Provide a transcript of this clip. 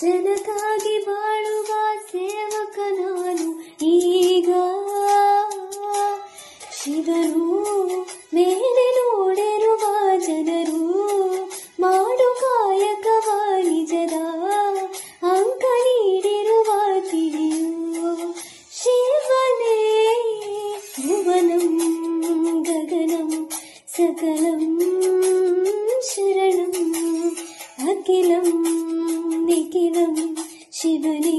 ನನಗಾಗಿ ಬಾಳುವ ಸೇವಕನಾನು ಈಗ ಶಿವನು ಮೇಲೆ ನೋಡಿರುವ ಜನರು ಮಾಡು ಕಾಯಕವ ನಿಜದ ಅಂಕ ನೀಡಿರುವ ತಿಳಿಯು ಶಿವನೇ ಭುವನಂ ಗಗನಂ ಸಕಲಂ ಶರಣಂ ಅಖಿಲಂ ശിവനേ